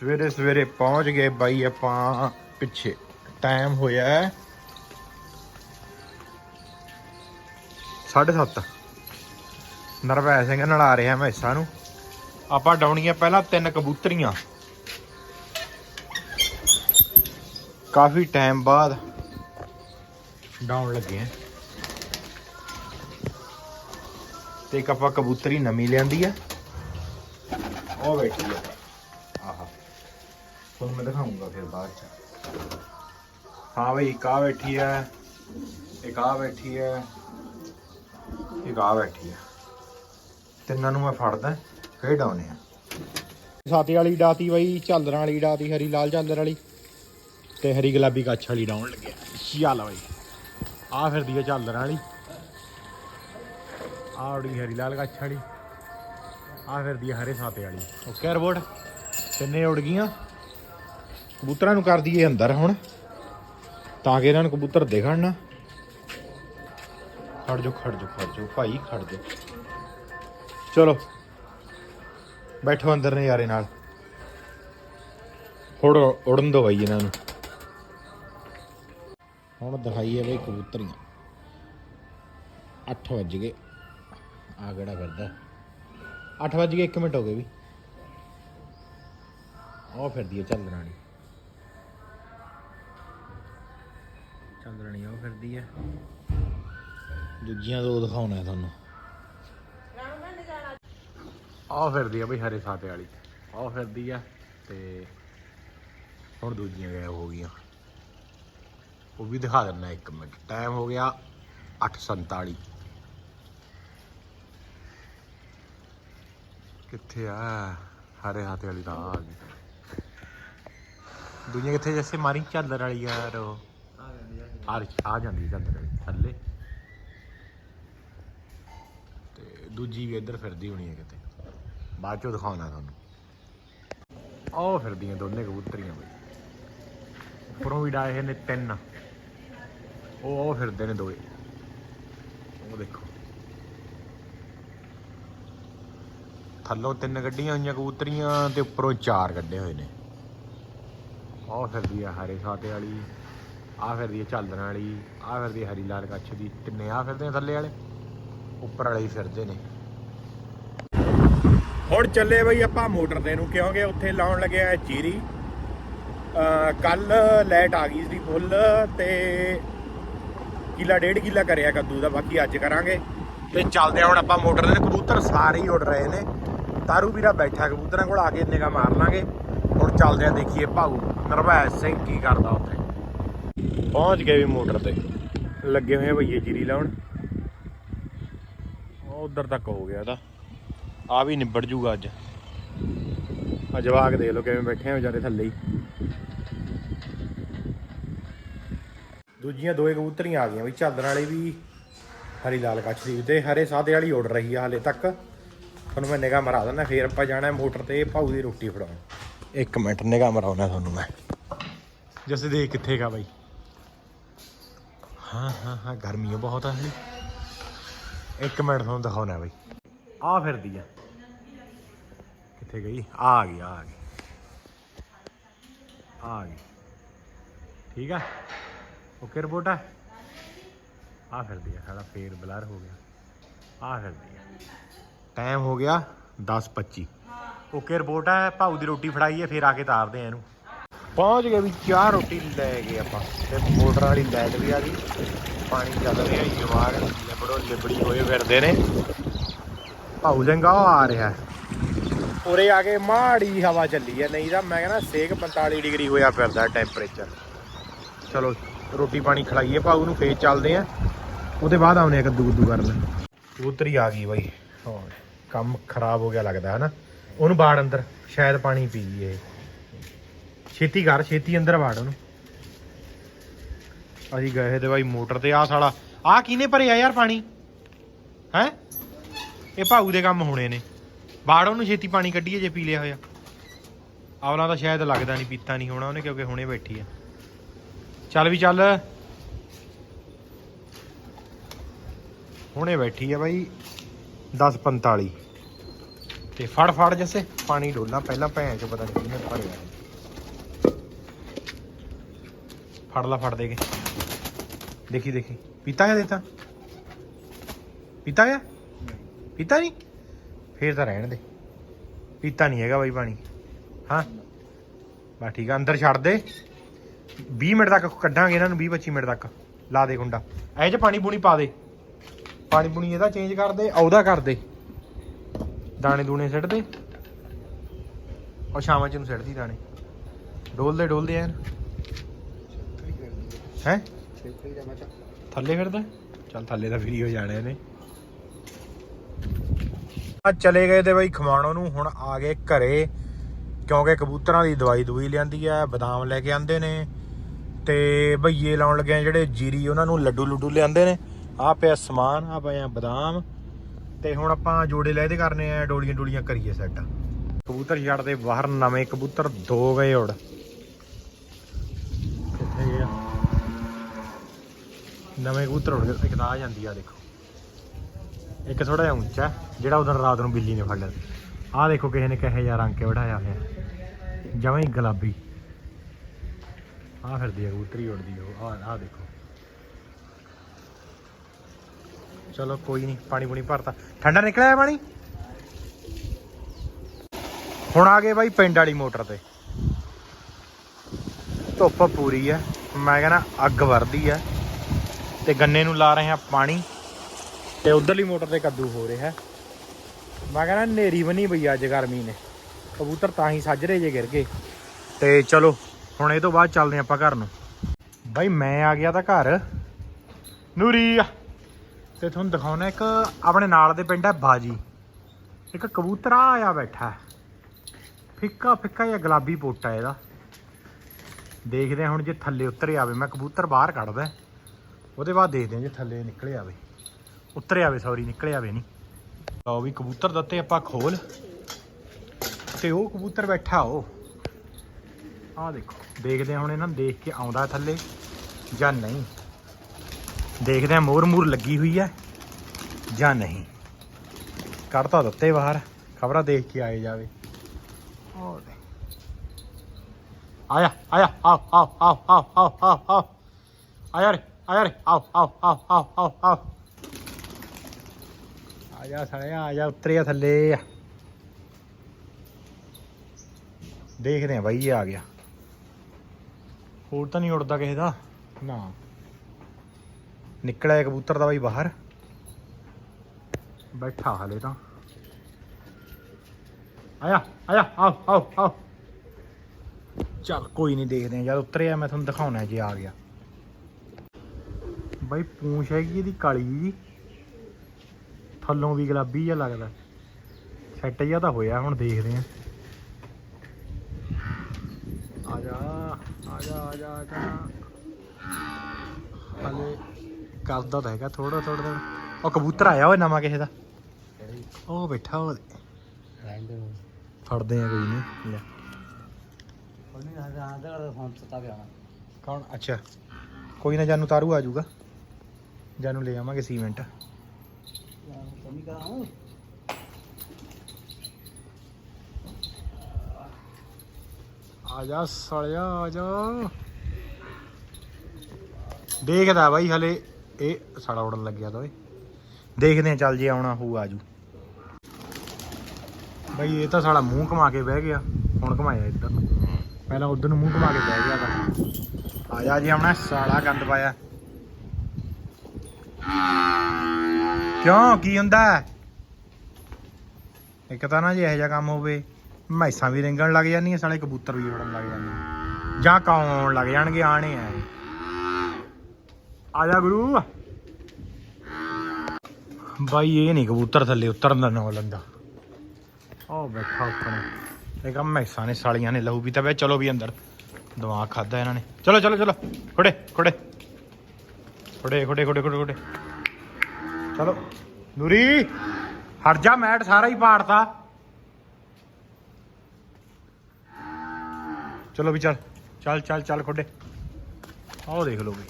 ਸਵੇਰੇ ਸਵੇਰੇ ਪਹੁੰਚ ਗਏ ਬਾਈ, ਆਪਾਂ ਪਿੱਛੇ। ਟਾਈਮ ਹੋਇਆ ਹੈ 7:30 ਨਰਵੈ ਸਿੰਘ ਨਾਲ ਆ ਰਿਹਾ ਮੈਸਾਂ ਨੂੰ। ਆਪਾਂ ਡਾਉਣੀਆਂ ਪਹਿਲਾਂ ਤਿੰਨ ਕਬੂਤਰੀਆਂ। ਕਾਫੀ ਟਾਈਮ ਬਾਅਦ ਡਾਉਣ ਲੱਗੇ ਆ ਤੇ ਇੱਕ ਆਪਾਂ ਕਬੂਤਰੀ ਨਵੀਂ ਲਿਆਂਦੀ ਆ। ਉਹ ਬੈਠੀ ਆ। ਆਹਾ। ਤੁਹਾਨੂੰ ਮੈਂ ਦਿਖਾਉਂਗਾ ਫਿਰ ਬਾਅਦ ਚ। ਹਾਂ ਬਈ, ਇੱਕ ਆ ਬੈਠੀ ਹੈ, ਇੱਕ ਆ ਬੈਠੀ ਹੈ, ਇੱਕ ਆ ਬੈਠੀ ਹੈ। ਤਿੰਨਾਂ ਨੂੰ ਮੈਂ ਫੜਦਾ, ਫੇਰ ਡਾਉਨੇ ਆ। ਸਾਤੀ ਵਾਲੀ ਡਾਤੀ ਬਈ, ਝਾਲਰਾਂ ਵਾਲੀ ਡਾਤੀ, ਹਰੀ ਲਾਲ ਝਾਲਰ ਵਾਲੀ ਤੇ ਹਰੀ ਗੁਲਾਬੀ ਕੱਛ ਵਾਲੀ ਡਾਉਣ ਲੱਗਿਆ ਚੱਲ ਬਈ ਆ ਫਿਰਦੀ ਹੈ ਝਾਲਰਾਂ ਵਾਲੀ। ਆ ਉੜੀ ਹਰੀ ਲਾਲ ਕੱਛ ਵਾਲੀ। ਆ ਫਿਰਦੀ ਹੈ ਹਰੇ ਸਾਤੇ ਵਾਲੀ। Okay, report. ਤਿੰਨੇ ਉੜ ਗਈਆਂ। ਕਬੂਤਰਾਂ ਨੂੰ ਕਰ ਦਈਏ ਅੰਦਰ ਹੁਣ, ਤਾਂ ਕਿ ਇਹਨਾਂ ਨੂੰ ਕਬੂਤਰ ਦਿਖਣ ਨਾ। ਖੜ ਜੋ ਖੜ ਜੋ ਖੜ ਜਾ ਭਾਈ, ਖੜ ਜੋ ਚਲੋ, ਬੈਠੋ ਅੰਦਰ ਨਜ਼ਾਰੇ ਨਾਲ। ਹੁਣ ਉੜਨ ਦੋ ਬਾਈ ਇਹਨਾਂ ਨੂੰ। ਹੁਣ ਦਿਖਾਈਏ ਬਈ ਕਬੂਤਰੀਆਂ। 8 ਵੱਜ ਗਏ। ਆ ਕਿਹੜਾ ਫਿਰਦਾ? 8 ਵੱਜ ਗਏ 1 ਮਿੰਟ ਹੋ ਗਏ ਵੀ। ਉਹ ਫਿਰਦੀ ਹੈ ਚੱਲਣਾਣੀ ਚੱਲਣਾਣੀ ਉਹ ਫਿਰਦੀ ਹੈ ਦੂਜੀਆਂ ਦੋ ਦਿਖਾਉਣਾ ਤੁਹਾਨੂੰ। ਆ ਫਿਰਦੀ ਆ ਬਈ ਹਰੇ ਸਾਤੇ ਵਾਲੀ। ਆਹ ਫਿਰਦੀ ਆ ਤੇ ਹੁਣ ਦੂਜੀਆਂ ਗਾਇਬ ਹੋ ਗਈਆਂ। ਉਹ ਵੀ ਦਿਖਾ ਦਿੰਦਾ ਇੱਕ ਮਿੰਟ। ਟਾਈਮ ਹੋ ਗਿਆ 8:47 ਕਿੱਥੇ ਆ? ਹਰੇ ਹਾਤੇ ਵਾਲੀ ਤਾਂ ਆ ਗਈ। ਦੁਨੀਆ ਕਿੱਥੇ ਜੈਸੇ? ਮਾਰੀ ਝਾਲਰ ਵਾਲੀ ਯਾਰ ਉਹ। ਆ ਆ ਜਾਂਦੀ ਹੈ ਝਾਲਰ ਵਾਲੀ ਥੱਲੇ। ਤੇ ਦੂਜੀ ਵੀ ਇੱਧਰ ਫਿਰਦੀ ਹੋਣੀ ਹੈ ਕਿਤੇ। ਬਾਅਦ ਚੋਂ ਦਿਖਾਉਣਾ ਤੁਹਾਨੂੰ। ਆਹ ਫਿਰਦੀਆਂ ਦੋਨੇ ਕਬੂਤਰੀਆਂ ਬਈ। ਉੱਪਰੋਂ ਵੀ ਡਾਏ ਨੇ ਤਿੰਨ। ਉਹ ਉਹ ਫਿਰਦੇ ਨੇ ਦੋਏ। ਉਹ ਦੇਖੋ। ਥੱਲੋਂ ਤਿੰਨ ਗੱਡੀਆਂ ਹੋਈਆਂ ਕਬੂਤਰੀਆਂ ਤੇ ਉੱਪਰੋਂ ਚਾਰ ਕੱਢੇ ਹੋਏ ਨੇ। ਆਹ ਫਿਰਦੀ ਆ ਹਰੇ ਸਾਤੇ ਵਾਲੀ। ਆਹ ਫਿਰਦੀ ਆ ਝਾਲਰਾਂ ਵਾਲੀ, ਆਹ ਫਿਰਦੀ ਹਰੀ ਲਾਲ ਕੱਛ ਦੀ ਤਿੰਨੇ ਆ ਫਿਰਦੇ ਆ ਥੱਲੇ ਵਾਲੇ? ਉੱਪਰ ਵਾਲੇ ਹੀ ਫਿਰਦੇ ਨੇ। ਹੁਣ ਚੱਲੇ ਬਈ ਆਪਾਂ ਮੋਟਰ ਦੇ ਨੂੰ, ਕਿਉਂਕਿ ਉੱਥੇ ਲਾਉਣ ਲੱਗਿਆ ਜੀਰੀ ਕੱਲ ਲਾਈਟ ਆ ਗਈ ਸੀ ਫੁੱਲ ਤੇ ਕਿਲਾ, ਡੇਢ ਕਿਲਾ ਕਰਿਆ ਕੱਦੂ ਦਾ, ਬਾਕੀ ਅੱਜ ਕਰਾਂਗੇ। ਤੇ ਚੱਲਦੇ ਹੁਣ ਆਪਾਂ ਮੋਟਰ ਦੇ ਕਬੂਤਰ ਸਾਰੇ ਹੀ ਉੱਡ ਰਹੇ ਨੇ। ਤਾਰੂ ਵੀਰਾ ਬੈਠਾ, ਕਬੂਤਰਾਂ ਕੋਲ ਆ ਕੇ ਨਿਗਾ ਮਾਰ ਲਾਂਗੇ। ਹੁਣ ਚੱਲਦੇ ਆ ਦੇਖੀਏ ਭਾਊ ਨਰਵੈਸ ਸਿੰਘ ਕੀ ਕਰਦਾ ਉੱਥੇ। ਪਹੁੰਚ ਗਏ ਵੀ ਮੋਟਰ ਤੇ। ਲੱਗੇ ਹੋਏ ਆ ਭਈਏ ਜੀਰੀ ਲਾਉਣ। ਉਹ ਉਧਰ ਤੱਕ ਹੋ ਗਿਆ ਤਾਂ ਆ ਵੀ ਨਿਬੜ ਜੂਗਾ ਅੱਜ। ਆ ਜਵਾਕ ਦੇਖ ਲਓ ਕਿਵੇਂ ਬੈਠੇ ਆ ਵਿਚਾਰੇ ਥੱਲੇ ਹੀ। ਦੂਜੀਆਂ ਦੋਏ ਕਬੂਤਰੀਆਂ ਆ ਗਈਆਂ ਵੀ ਝਾਲਣ ਵਾਲੀ ਵੀ ਹਰੀ ਲਾਲ ਕੱਛ ਦੀ ਵੀ ਤੇ ਹਰੇ ਸਾਦੇ ਵਾਲੀ ਉੱਡ ਰਹੀ ਆ ਹਲੇ ਤੱਕ। ਤੁਹਾਨੂੰ ਮੈਂ ਨਿਗਾਹ ਮਰਾ ਦਿੰਦਾ, ਫੇਰ ਆਪਾਂ ਜਾਣਾ ਮੋਟਰ ਤੇ ਭਾਊ ਦੀ ਰੋਟੀ ਫੜਾਉਣ। ਇੱਕ ਮਿੰਟ, ਨਿਗਾਹ ਮਰਾਉਣਾ ਤੁਹਾਨੂੰ ਮੈਂ। ਜੈਸੇ ਦੇਖ ਕਿੱਥੇ ਗਾ ਬਾਈ। ਹਾਂ ਹਾਂ ਹਾਂ ਗਰਮੀ ਬਹੁਤ ਆ ਹਲੀ। ਇੱਕ ਮਿੰਟ ਤੁਹਾਨੂੰ ਦਿਖਾਉਣਾ ਬਾਈ। ਆ ਫਿਰਦੀ ਆ। ਕਿੱਥੇ ਗਈ? ਆ ਗਈ ਆ ਗਈ। ਆ ਗਈ। ਠੀਕ ਆ? ਓਕੇ ਰਿਪੋਰਟ ਆ? ਆ ਫਿਰਦੀ ਆ ਸਾਡਾ ਫੇਰ ਬਲਰ ਹੋ ਗਿਆ। ਆ ਫਿਰਦੀ ਆ। ਟਾਈਮ ਹੋ ਗਿਆ 10:25 ਓਕੇ ਰਿਪੋਰਟ ਆ, ਭਾਊ ਦੀ ਰੋਟੀ ਫੜਾਈ ਹੈ ਫੇਰ ਆ ਕੇ ਤਾਰਦੇ ਆ ਇਹਨੂੰ। ਪਹੁੰਚ ਗਏ ਵੀ ਚਾਹ ਰੋਟੀ ਲੈ ਗਏ ਆਪਾਂ। ਤੇ ਮੋਟਰ ਵਾਲੀ ਲਾਈਟ ਵੀ ਆ ਗਈ। ਪਾਣੀ ਚੱਲ ਰਿਹਾ ਜਵਾਰ ਲਿਬੜੋ ਲਿਬੜੀ ਹੋਏ ਫਿਰਦੇ ਨੇ। ਭਾਊ ਸਿੰਘ ਆ ਰਿਹਾ ਉਰੇ ਆ ਕੇ ਮਾੜੀ ਹਵਾ ਚੱਲੀ ਹੈ। ਨਹੀਂ ਤਾਂ ਮੈਂ ਕਹਿੰਦਾ ਸੇਕ 45 ਡਿਗਰੀ ਹੋਇਆ ਫਿਰਦਾ ਟੈਂਪਰੇਚਰ ਚਲੋ, ਰੋਟੀ ਪਾਣੀ ਖਲਾਈਏ ਭਾਊ ਨੂੰ, ਫੇਰ ਚੱਲਦੇ ਆ ਉਹਦੇ ਬਾਅਦ ਆਉਨੇ ਆ ਕੱਦੂ ਕਰ ਲੈ ਕਬੂਤਰੀ ਆ ਗਈ ਬਾਈ। ਹੋਰ, ਕੰਮ ਖਰਾਬ ਹੋ ਗਿਆ ਲੱਗਦਾ, ਹਨਾ। ਉਹਨੂੰ ਬਾੜ ਅੰਦਰ। ਸ਼ਾਇਦ ਪਾਣੀ ਪੀ ਗਈ ਇਹ ਛੇਤੀ ਕਰ, ਛੇਤੀ ਅੰਦਰ ਵਾੜ ਉਹਨੂੰ। ਅਸੀਂ ਗਏ ਤੇ ਬਾਈ ਮੋਟਰ ਤੇ ਆ ਸਾਲਾ ਆ ਕਿਹਨੇ ਭਰਿਆ ਯਾਰ ਪਾਣੀ? ਹੈ? ਇਹ ਭਾਊ ਦੇ ਕੰਮ ਹੋਣੇ ਨੇ। ਬਾੜ ਉਹਨੂੰ, ਛੇਤੀ ਪਾਣੀ ਕੱਢੀਏ ਜੇ ਪੀ ਲਿਆ ਹੋਇਆ। ਆਵਲਾ ਤਾਂ ਸ਼ਾਇਦ ਲੱਗਦਾ ਨਹੀਂ ਪੀਤਾ ਨਹੀਂ ਹੋਣਾ ਉਹਨੇ, ਕਿਉਂਕਿ ਹੁਣੇ ਬੈਠੀ ਆ। ਚੱਲ ਵੀ ਚੱਲ। ਹੁਣੇ ਬੈਠੀ ਆ ਬਾਈ 10:45 ਤੇ ਫੜ ਫੜ ਜੈਸੇ, ਪਾਣੀ ਡੋਲਣਾ, ਪਹਿਲਾਂ ਭੈਣ ਚ ਪਤਾ ਨਹੀਂ ਕਿਹਨੇ ਭਰਿਆ। ਫੜ ਲਾ, ਫੜ ਦੇ ਕੇ। ਦੇਖੀ ਦੇਖੀ। ਪੀਤਾ ਕਿਆ ਦੇਤਾ? ਪੀਤਾ ਗਿਆ? ਪੀਤਾ ਨਹੀਂ? ਫੇਰ ਤਾਂ ਰਹਿਣ ਦੇ। ਪੀਤਾ ਨਹੀਂ ਹੈਗਾ ਬਾਈ ਪਾਣੀ। ਹਾਂ? ਬਾ ਠੀਕ ਆ, ਅੰਦਰ ਛੱਡ ਦੇ। 20 ਮਿੰਟ ਤੱਕ ਕੱਢਾਂਗੇ ਇਹਨਾਂ ਨੂੰ 20 25 ਮਿੰਟ ਤੱਕ। ਲਾ ਦੇ ਗੁੰਡਾ। ਇਹ ਚ ਪਾਣੀ ਪੂਣੀ ਪਾ ਦੇ। ਪਾਣੀ ਪੂਣੀ ਇਹਦਾ ਚੇਂਜ ਕਰ ਦੇ ਉਹਦਾ ਕਰ ਦੇ। ਦਾਣੇ ਦੂਣੇ ਸਿੱਟ ਦੇ। ਔਰ ਸ਼ਾਮਾਂ ਚ ਨੂੰ ਸਿੱਟਦੀ ਦਾਣੇ। ਡੋਲਦੇ ਡੋਲਦੇ ਐਨ। ਹੈ? ਥੱਲੇ ਫਿਰਦਾ? ਚੱਲ ਥੱਲੇ ਤਾਂ ਫਰੀ ਹੋ ਜਾਣੇ ਨੇ ਆ ਚਲੇ ਗਏ ਤੇ ਬਈ ਖਮਾਣੋ ਨੂੰ ਹੁਣ ਆ ਗਏ ਘਰੇ ਕਿਉਂਕਿ ਕਬੂਤਰਾਂ ਦੀ ਦਵਾਈ ਦਵਾਈ ਲਿਆਂਦੀ ਆ ਬਦਾਮ ਲੈ ਕੇ ਆਂਦੇ ਨੇ ਤੇ ਭਈਏ ਲਾਉਣ ਲੱਗੇ ਜਿਹੜੇ ਜੀਰੀ ਉਹਨਾਂ ਨੂੰ ਲੱਡੂ ਲੁੱਡੂ ਲਿਆਂਦੇ ਨੇ। ਆ ਪਿਆ ਸਮਾਨ ਆ ਪਿਆ ਬਦਾਮ ਤੇ ਹੁਣ ਆਪਾਂ ਜੋੜੇ ਲੈ ਇਹਦੇ ਕਰਨੇ ਆ ਡੋਲੀਆਂ ਡੋਲੀਆਂ ਕਰੀਏ ਸੈੱਟ। ਕਬੂਤਰ ਛੱਡ ਦੇ ਬਾਹਰ ਨਵੇਂ ਕਬੂਤਰ ਦੋ ਗਏ ਉੜ ਕਿੱਥੇ ਗਏ ਆ ਨਵੇਂ ਕਬੂਤਰ ਉੜ ਗਏ। ਇੱਕ ਤਾਂ ਆ ਜਾਂਦੀ ਆ, ਦੇਖੋ। ਇੱਕ ਥੋੜਾ ਜਿਹਾ ਉੱਚਾ ਜਿਹੜਾ ਉਦੋਂ ਰਾਤ ਨੂੰ ਬਿੱਲੀ ਨੇ ਫੜ ਲਿਆ। ਆਹ ਦੇਖੋ ਕਿਸੇ ਨੇ ਕਹੇ ਜਿਹਾ ਰੰਗ ਕੇ ਬਿਠਾਇਆ ਹੋਇਆ ਜਮਾਂ ਹੀ ਗੁਲਾਬੀ। ਆਹ ਫਿਰਦੀ ਹੈ ਕਬੂਤਰੀ ਉੜਦੀ ਉਹ। ਆਹ ਆਹ ਦੇਖੋ। ਚਲੋ ਕੋਈ ਨਹੀਂ, ਪਾਣੀ ਪੂਣੀ ਭਰਤਾ। ਠੰਡਾ ਨਿਕਲਿਆ ਪਾਣੀ? ਹੁਣ ਆ ਗਏ ਬਾਈ ਪਿੰਡ ਵਾਲੀ ਮੋਟਰ ਤੇ। ਧੁੱਪ ਪੂਰੀ ਹੈ ਮੈਂ ਕਹਿੰਦਾ ਅੱਗ ਵਰਦੀ ਹੈ ਤੇ ਗੰਨੇ ਨੂੰ ਲਾ ਰਹੇ ਹਾਂ ਪਾਣੀ। ਤੇ ਉਧਰਲੀ ਮੋਟਰ ਤੇ ਕੱਦੂ ਹੋ ਰਿਹਾ। ਮੈਂ ਕਹਿੰਦਾ ਨੇਰੀ ਬਣੀ ਪਈ ਅੱਜ ਗਰਮੀ ਨੇ। ਕਬੂਤਰ ਤਾਂ ਹੀ ਸੱਜ ਰਹੇ ਜੇ ਗਿਰ ਗਏ। ਤੇ ਚਲੋ, ਹੁਣ ਇਹ ਤੋਂ ਬਾਅਦ ਚੱਲਦੇ ਆਪਾਂ ਘਰ ਨੂੰ। ਬਾਈ, ਮੈਂ ਆ ਗਿਆ ਤਾਂ ਘਰ। ਨੂਰੀ ਆ। ਤੇ ਤੁਹਾਨੂੰ ਦਿਖਾਉਣਾ ਇੱਕ ਆਪਣੇ ਨਾਲ ਦੇ ਪਿੰਡ ਹੈ ਬਾਜੀ। ਇੱਕ ਕਬੂਤਰ ਆਇਆ ਬੈਠਾ। ਫਿੱਕਾ ਫਿੱਕਾ ਜਿਹਾ ਗੁਲਾਬੀ ਪੋਟਾ ਇਹਦਾ। ਦੇਖਦੇ ਹਾਂ ਹੁਣ ਜੇ ਥੱਲੇ ਉਤਰ ਆਵੇ। ਮੈਂ ਕਬੂਤਰ ਬਾਹਰ ਕੱਢਦਾ। ਉਹਦੇ ਬਾਅਦ ਦੇਖਦੇ ਹਾਂ ਜੇ ਥੱਲੇ ਨਿਕਲ ਆਵੇ ਉਤਰ ਆਵੇ ਸੌਰੀ ਨਿਕਲ ਆਵੇ ਨਹੀਂ। ਲਓ ਵੀ ਕਬੂਤਰ ਦਿੱਤੇ ਆਪਾਂ ਖੋਲ। ਤੇ ਉਹ ਕਬੂਤਰ ਬੈਠਾ ਉਹ। ਆਹ ਦੇਖੋ, ਦੇਖਦੇ ਹਾਂ ਹੁਣ ਇਹਨਾਂ ਨੂੰ ਦੇਖ ਕੇ ਆਉਂਦਾ ਥੱਲੇ ਜਾਂ ਨਹੀਂ। ਦੇਖਦੇ ਹਾਂ ਮੋਰ ਮੂਰ ਲੱਗੀ ਹੋਈ ਹੈ ਜਾਂ ਨਹੀਂ। ਕੱਢਤਾ ਦਿੱਤੇ ਬਾਹਰ, ਖਬਰਾਂ ਦੇਖ ਕੇ ਆਏ ਜਾਵੇ। ਆਇਆ ਆਇਆ, ਆਓ ਆਓ ਆਓ ਆਓ ਆਓ ਆਓ ਆਓ। ਆਇਆ ਰੇ। ਆਇਆ ਰੇ ਆਓ ਆਓ ਆਓ ਆਓ ਆਓ ਆਓ ਆ ਜਾ ਸਾਲਿਆ ਆ ਜਾ ਉਤਰਿਆ ਥੱਲੇ ਦੇਖਦੇ ਆ ਬਾਈ ਇਹ ਆ ਗਿਆ ਹੋਰ ਤਾਂ ਨਹੀਂ ਉੜਦਾ ਕਿਸੇ ਦਾ ਨਾ ਨਿਕਲਿਆ ਕਬੂਤਰ ਦਾ ਬਾਈ ਬਾਹਰ ਬੈਠਾ ਹਲੇ ਤਾਂ ਆਇਆ ਆਇਆ ਆਓ ਆਓ ਆਓ ਚੱਲ ਕੋਈ ਨਹੀਂ ਦੇਖਦੇ ਆ ਜਦ ਉਤਰਿਆ ਮੈਂ ਤੁਹਾਨੂੰ ਦਿਖਾਉਣਾ ਜੇ ਆ ਗਿਆ ਬਾਈ ਪੂੰਛ ਹੈਗੀ ਇਹਦੀ ਕਾਲੀ ਜੀ ਥੱਲੋਂ ਵੀ ਗੁਲਾਬੀ ਜਿਹਾ ਲੱਗਦਾ। ਸੈੱਟ ਜਿਹਾ ਤਾਂ ਹੋਇਆ ਹੁਣ ਦੇਖਦੇ ਆ ਆ ਜਾ ਆ ਜਾ ਆ ਜਾ ਆ ਜਾ। ਹਲੇ ਕਰਦਾ ਤਾਂ ਹੈਗਾ ਥੋੜਾ ਥੋੜਾ ਉਹ ਕਬੂਤਰ ਆਇਆ ਓਏ ਨਵਾਂ ਕਿਸੇ ਦਾ। ਉਹ ਬੈਠਾ ਉਹ ਫੜਦੇ ਆ ਕੋਈ ਨਹੀਂ। ਲੈ। ਕੌਣ? ਅੱਛਾ। ਕੋਈ ਨਾ ਜਾਨੂ ਤਾਰੂ ਆ ਜਾਊਗਾ। ਜਾਨੂੰ ਲੈ ਆਵਾਂਗੇ ਸੀਮੈਂਟ। ਆ ਜਾ ਸਾਲਿਆ, ਆ ਜਾ। ਦੇਖਦਾ ਬਾਈ ਹਲੇ, ਇਹ ਸਾੜਾ ਉੜਨ ਲੱਗਿਆ ਤਾਂ ਓਏ। ਦੇਖਦੇ ਆ ਚੱਲ ਜੇ ਆਉਣਾ ਹੋਊ, ਆਜੂ। ਬਾਈ, ਇਹ ਤਾਂ ਸਾਲਾ ਮੂੰਹ ਘੁਮਾ ਕੇ ਬਹਿ ਗਿਆ। ਹੁਣ ਘੁਮਾਇਆ ਇੱਧਰ ਨੂੰ। ਪਹਿਲਾਂ ਉਧਰ ਨੂੰ ਮੂੰਹ ਘੁਮਾ ਕੇ ਬਹਿ ਗਿਆ ਤਾਂ। ਆ ਜਾ ਜੀ ਆਉਣਾ, ਸਾਲਾ ਗੰਦ ਪਾਇਆ। ਕਿਉਂ? ਕੀ ਹੁੰਦਾ? ਇੱਕ ਤਾਂ ਨਾ ਜੇ ਇਹੋ ਜਿਹਾ ਕੰਮ ਹੋਵੇ, ਮੈਸਾਂ ਵੀ ਰਿੰਗਣ ਲੱਗ ਜਾਂਦੀਆਂ, ਸਾਲੇ ਕਬੂਤਰ ਵੀ ਉੜਨ ਲੱਗ ਜਾਂਦੇ ਜਾਂ ਕਾਂ ਆਉਣ ਲੱਗ ਜਾਣਗੇ, ਆਣੇ ਆ ਆ ਜਾ ਗੁਰੂ। ਬਾਈ, ਇਹ ਨਹੀਂ ਕਬੂਤਰ ਥੱਲੇ ਉਤਰਨ ਦਾ ਨਾਂ ਲੰਦਾ ਉਹ ਬੈਠਾ ਉੱਪਰ। ਇਹ ਕੰਮ ਮੈਸਾਂ ਨੇ, ਸਾਲੀਆਂ ਨੇ, ਲਹੂ ਵੀ ਵੇ ਚਲੋ ਵੀ ਅੰਦਰ। ਦਿਮਾਗ ਖਾਦਾ ਇਹਨਾਂ ਨੇ। ਚਲੋ ਚਲੋ ਚਲੋ। ਖੜੇ ਖੜੇ ਖੜੇ। ਖੜੇ ਖੜੇ ਖੜੇ ਖੜੇ। ਚਲੋ। ਨੂਰੀ, ਹਟ ਜਾ ਮੈਟ ਸਾਰਾ ਹੀ ਪਾੜਤਾ। ਚਲੋ ਵੀ ਚੱਲ ਚੱਲ ਚੱਲ ਚੱਲ ਖੋਡੇ। ਆਹ ਦੇਖ ਲਓ ਵੀ।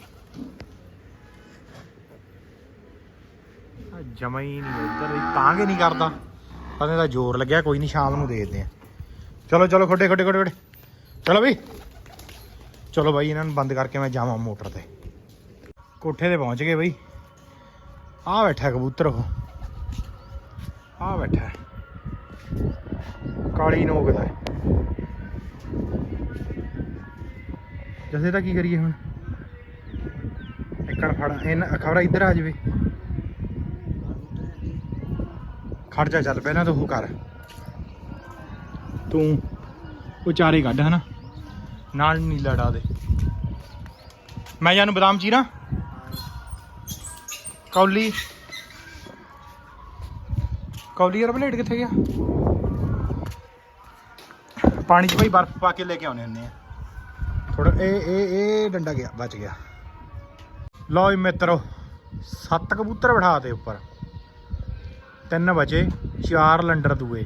ਜਮਾ ਹੀ ਨਹੀਂ ਇੱਧਰ ਹੀ ਤਾਂਗੇ ਨਹੀਂ ਕਰਦਾ। ਪਤਾ ਦਾ ਜ਼ੋਰ ਲੱਗਿਆ, ਕੋਈ ਨਹੀਂ ਸ਼ਾਮ ਨੂੰ ਦੇਖਦੇ ਆ ਚਲੋ ਚਲੋ, ਖੋਡੇ ਖੋਡੇ ਖੋਡੇ ਚਲੋ ਬਈ ਚਲੋ ਬਾਈ, ਇਹਨਾਂ ਨੂੰ ਬੰਦ ਕਰਕੇ ਮੈਂ ਜਾਵਾਂ ਮੋਟਰ ਤੇ। ਕੋਠੇ ਤੇ ਪਹੁੰਚ ਗਏ ਬਾਈ। ਆ ਬੈਠਾ ਕਬੂਤਰ ਉਹ। ਆ ਬੈਠਾ। ਕਾਲੀ ਨੋਕਦਾ ਹੈ ਜਸੇ ਤਾਂ ਕੀ ਕਰੀਏ ਹੁਣ? ਇੱਕਣ ਫੜ, ਇਹਨਾਂ ਖਬਰ ਇੱਧਰ ਆ ਜਾਵੇ। ਖੜ ਜਾ ਚੱਲ, ਪਹਿਲਾਂ ਤਾਂ ਉਹ ਕਰ। ਤੂੰ ਉਹ ਚਾਰੇ ਕੱਢ, ਹਨਾ? ਨਾਲ ਨੀਲਾ ਡਾ ਦੇ। ਮੈਂ ਜਾਨੂੰ ਬਦਾਮ ਚੀਰਾ? ਕੌਲੀ। ਕੌਲੀ ਯਾਰ ਪਲੇਟ ਕਿੱਥੇ ਗਿਆ? ਪਾਣੀ 'ਚ ਭਾਈ ਬਰਫ਼ ਪਾ ਕੇ ਲੈ ਕੇ ਆਉਣੇ ਹੁੰਦੇ ਆ। ਥੋੜਾ ਇਹ ਇਹ ਇਹ ਡੰਡਾ ਗਿਆ, ਬਚ ਗਿਆ। ਲਓ ਜੀ ਮਿੱਤਰੋ, ਸੱਤ ਕਬੂਤਰ ਬਿਠਾ ਤੇ ਉੱਪਰ। ਤਿੰਨ ਬਚੇ, ਚਾਰ ਲੰਡਰ ਦੂਏ।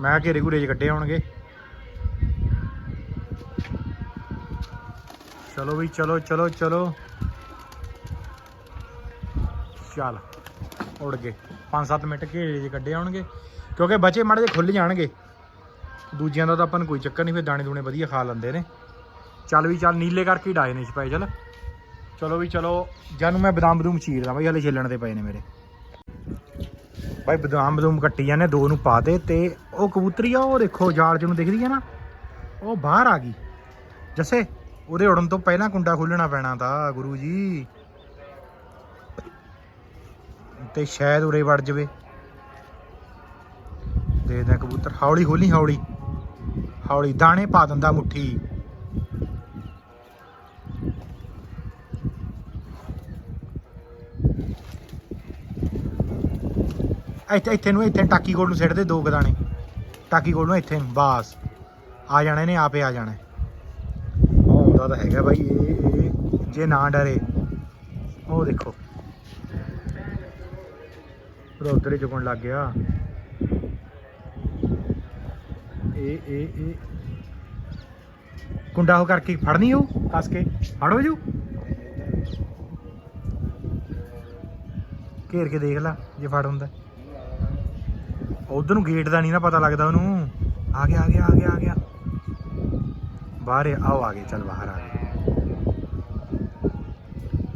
ਮੈਂ ਘੇਰੇ ਘੂਰੇ 'ਚ ਕੱਢੇ ਹੋਣਗੇ। ਚਲੋ ਵੀ ਚਲੋ ਚਲੋ ਚਲੋ। ਚੱਲ ਉੜ ਗਏ। 5-7 ਮਿੰਟ ਘੇਰੇ ਜੇ ਕੱਢੇ ਆਉਣਗੇ, ਕਿਉਂਕਿ ਬਚੇ ਮਾੜੇ ਜਿਹੇ ਖੁੱਲ ਜਾਣਗੇ। ਦੂਜਿਆਂ ਦਾ ਤਾਂ ਆਪਾਂ ਨੂੰ ਕੋਈ ਚੱਕਰ ਨਹੀਂ, ਫਿਰ ਦਾਣੇ ਦੂਣੇ ਵਧੀਆ ਖਾ ਲੈਂਦੇ ਨੇ। ਚੱਲ ਵੀ ਚੱਲ, ਨੀਲੇ ਕਰਕੇ ਹੀ ਡਾਏ ਨੇ ਛਪਾਏ ਚੱਲ। ਚਲੋ ਵੀ ਚਲੋ, ਜਾਨੂੰ ਮੈਂ ਬਦਾਮ ਬਦੂਮ ਚੀਰਦਾ ਬਈ, ਹਲੇ ਛਿੱਲਣ ਦੇ ਪਏ ਨੇ ਮੇਰੇ। ਬਾਈ, ਬਦਾਮ ਬਦੂਮ ਕੱਟੀ ਜਾਂਦੇ ਦੋ ਨੂੰ ਪਾ ਦੇ ਤੇ ਉਹ ਕਬੂਤਰੀ ਆ, ਉਹ ਦੇਖੋ, ਜਾਲ ਜਿਹਨੂੰ ਦਿਖਦੀ ਹੈ ਨਾ, ਉਹ ਬਾਹਰ ਆ ਗਈ। ਜੱਸੇ, ਉਹਦੇ ਉੜਨ ਤੋਂ ਪਹਿਲਾਂ ਕੁੰਡਾ ਖੋਲਣਾ ਪੈਣਾ ਤਾਂ, ਗੁਰੂ ਜੀ। ਤੇ ਸ਼ਾਇਦ ਉਰੇ ਵੜ ਜਵੇ। ਦੇਖਦੇ ਕਬੂਤਰ। ਹੌਲੀ ਹੌਲੀ ਹੌਲੀ। ਹੌਲੀ, ਦਾਣੇ ਪਾ ਦਿੰਦਾ ਮੁੱਠੀ। ਇੱਥੇ ਇੱਥੇ ਨੂੰ, ਇੱਥੇ ਟਾਕੀ ਕੋਲ ਨੂੰ ਸਿੱਟ ਦੇ ਦੋ ਕੁ ਦਾਣੇ। ਟਾਕੀ ਕੋਲ ਨੂੰ ਇੱਥੇ ਨੂੰ ਆ ਜਾਣੇ ਨੇ, ਆਪੇ ਆ ਜਾਣਾ। ਉਹ ਆਉਂਦਾ ਤਾਂ ਹੈਗਾ ਬਾਈ, ਇਹ ਇਹ ਜੇ ਨਾ ਡਰੇ। ਉਹ ਦੇਖੋ। ਉਹ ਉਧਰ ਹੀ ਚੁਕਣ ਲੱਗ ਗਿਆ। ਇਹ ਇਹ ਇਹ। ਕੁੰਡਾ ਉਹ ਕਰਕੇ ਫੜਨੀ ਉਹ, ਕੱਸ ਕੇ। ਫੜੋ ਜੂ। ਘੇਰ ਕੇ ਦੇਖ ਲੈ, ਜੇ ਫੜ ਹੁੰਦਾ। ਉਧਰ ਨੂੰ ਗੇਟ ਦਾ ਨਹੀਂ ਨਾ ਪਤਾ ਲੱਗਦਾ ਉਹਨੂੰ। ਆ ਗਿਆ ਆ ਗਿਆ ਆ ਗਿਆ ਆ ਗਿਆ। ਬਾਹਰ ਆਓ ਆ ਗਏ, ਚੱਲ ਬਾਹਰ ਆ ਗਏ।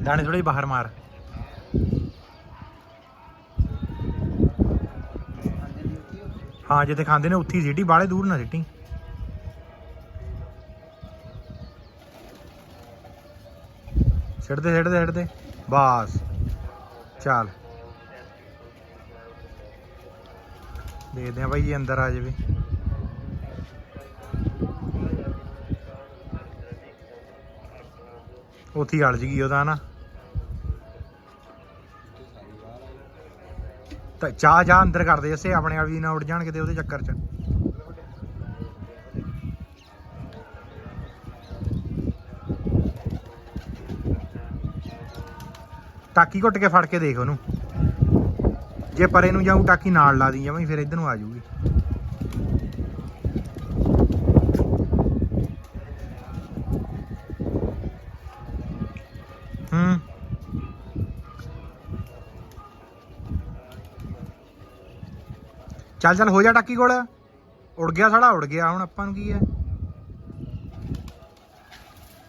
ਦਾਣੇ ਥੋੜੇ ਬਾਹਰ ਮਾਰ। ਹਾਂ ਜਿੱਥੇ ਖਾਂਦੇ ਨੇ ਉੱਥੇ ਹੀ ਸਿੱਟੀ, ਬਾਹਲੇ ਦੂਰ ਨਾ ਸਿੱਟੀ। ਛੱਡਦੇ ਛੱਡਦੇ ਛੱਡਦੇ ਬਾਸ। ਚੱਲ। ਦੇਖਦੇ ਆ ਬਾਈ ਜੀ, ਅੰਦਰ ਆ ਜਾਵੇ। ਉੱਥੇ ਹੀ ਅੜ ਜਗੀ ਉਹਦਾ ਨਾ ਤਾਂ ਚਾਹ ਜਾ ਅੰਦਰ ਕਰਦੇ ਅਸੀਂ ਆਪਣੇ ਆਪ ਵੀ ਨਾ ਉੱਡ ਜਾਣ ਕਿਤੇ ਉਹਦੇ ਚੱਕਰ 'ਚ। ਟਾਕੀ ਘੁੱਟ ਕੇ ਫੜ ਕੇ ਦੇਖ ਉਹਨੂੰ। ਜੇ ਪਰੇ ਨੂੰ ਜਾਊ, ਟਾਕੀ ਨਾਲ ਲਾ ਦੀ ਜਾਵਾਂ ਫਿਰ ਇੱਧਰ ਨੂੰ ਆ ਜਾਊਗੀ ਚੱਲ ਚੱਲ ਹੋ ਜਾ ਟਾਕੀ ਕੋਲ। ਉੜ ਗਿਆ ਸਾਲਾ ਉੜ ਗਿਆ ਹੁਣ ਆਪਾਂ ਨੂੰ ਕੀ ਹੈ?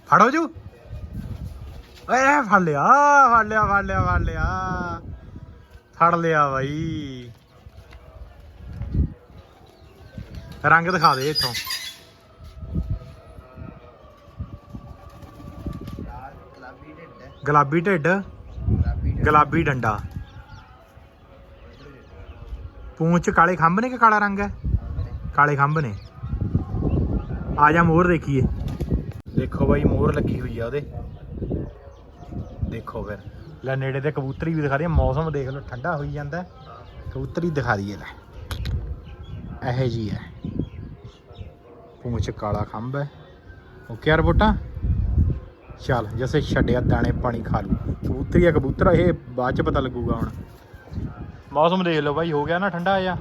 ਫੜੋ ਜੂ? ਓਏ ਫੜ ਲਿਆ ਫੜ ਲਿਆ ਫੜ ਲਿਆ ਫੜ ਲਿਆ। ਫੜ ਲਿਆ ਬਾਈ। ਰੰਗ ਦਿਖਾ ਦੇ ਇੱਥੋਂ। ਗੁਲਾਬੀ ਢਿੱਡ। ਗੁਲਾਬੀ ਡੰਡਾ। ਪੂੰਛ ਕਾਲੇ ਖੰਭ ਨੇ ਕਿ ਕਾਲਾ ਰੰਗ ਹੈ? ਕਾਲੇ ਖੰਭ ਨੇ। ਆ ਜਾ ਮੋਹਰ ਦੇਖੀਏ। ਦੇਖੋ ਬਾਈ ਮੋਹਰ ਲੱਗੀ ਹੋਈ ਆ ਉਹਦੇ। ਦੇਖੋ ਫਿਰ। ਲੈ ਨੇੜੇ ਤੇ ਕਬੂਤਰੀ ਵੀ ਦਿਖਾ ਰਹੀ ਹੈ ਮੌਸਮ ਦੇਖ ਲਓ, ਠੰਡਾ ਹੋਈ ਜਾਂਦਾ ਹੈ। ਕਬੂਤਰੀ ਦਿਖਾ ਰਹੀ ਹੈ, ਲੈ। ਇਹੋ ਜੀ ਹੈ। ਪੂੰਛ ਕਾਲਾ ਖੰਭ ਹੈ। ਓਕੇ ਯਾਰ ਬੋਟਾ ਚੱਲ, ਜੈਸੇ ਛੱਡਿਆ, ਦਾਣੇ ਪਾਣੀ ਖਾ ਲੂ ਕਬੂਤਰੀ ਆ, ਕਬੂਤਰ, ਇਹ ਬਾਅਦ ਚ ਪਤਾ ਲੱਗੂਗਾ ਹੁਣ। ਮੌਸਮ ਦੇਖ ਲਓ ਬਾਈ, ਹੋ ਗਿਆ ਨਾ ਠੰਡਾ ਆ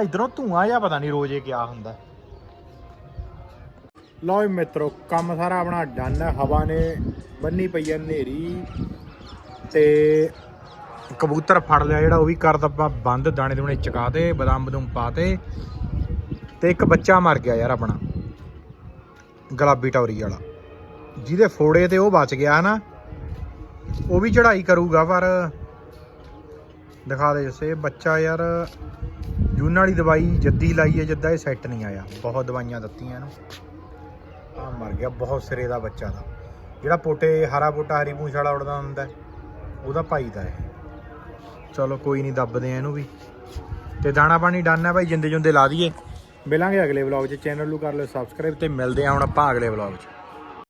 ਇਧਰੋਂ ਧੂਆਂ ਜਾਂ ਪਤਾ ਨਹੀਂ ਰੋਜ਼ ਕਿਆ ਹੁੰਦਾ। ਲਓ ਜੀ ਮਿੱਤਰੋ, ਕੰਮ ਸਾਰਾ ਆਪਣਾ ਡਨ ਹੈ, ਹਵਾ ਨੇ ਬੰਨੀ ਪਈ ਹੈ ਹਨੇਰੀ ਤੇ ਕਬੂਤਰ ਫੜ ਲਿਆ ਜਿਹੜਾ ਉਹ ਵੀ ਕਰਦਾ ਆਪਾਂ ਬੰਦ, ਦਾਣੇ ਦੂਣੇ ਚਕਾ ਤੇ, ਬਦਾਮ ਬਦੂਮ ਪਾਤੇ ਤੇ ਇੱਕ ਬੱਚਾ ਮਰ ਗਿਆ ਯਾਰ ਆਪਣਾ, ਗੁਲਾਬੀ ਟੌਰੀ ਵਾਲਾ। ਜਿਹਦੇ ਫੋੜੇ ਤੇ ਉਹ ਬਚ ਗਿਆ ਨਾ ਉਹ ਵੀ ਚੜਾਈ ਕਰੂਗਾ ਪਰ ਦਿਖਾ ਦੇ ਜਸੇ ਬੱਚਾ ਯਾਰ ਜੂਨ ਵਾਲੀ ਦਵਾਈ ਜੱਦੀ ਲਾਈ ਹੈ, ਜੱਦਾ ਇਹ ਸੈੱਟ ਨਹੀਂ ਆਇਆ। ਬਹੁਤ ਦਵਾਈਆਂ ਦਿੱਤੀਆਂ ਇਹਨੂੰ। ਆ ਮਰ ਗਿਆ, ਬਹੁਤ ਸਿਰੇ ਦਾ ਬੱਚਾ ਦਾ ਜਿਹੜਾ ਪੋਟੇ ਹਰਾ ਪੋਟਾ ਹਰੀ ਪੂੰਛ ਵਾਲਾ ਉੜਦਾ ਹੁੰਦਾ ਉਹਦਾ ਭਾਈ ਦਾ ਇਹ। ਚਲੋ ਕੋਈ ਨਹੀਂ, ਦੱਬਦੇ ਆ ਇਹਨੂੰ ਵੀ। ਤੇ ਦਾਣਾ ਪਾਣੀ ਡਨ ਹੈ ਭਾਈ, ਜਿੰਦੇ ਜੁੰਦੇ ਲਾ ਦਈਏ। ਮਿਲਾਂਗੇ ਅਗਲੇ ਵਲੌਗ 'ਚ। ਚੈਨਲ ਨੂੰ ਕਰ ਲਿਓ ਸਬਸਕ੍ਰਾਈਬ ਤੇ ਮਿਲਦੇ ਆ ਹੁਣ ਆਪਾਂ ਅਗਲੇ ਵਲੌਗ 'ਚ।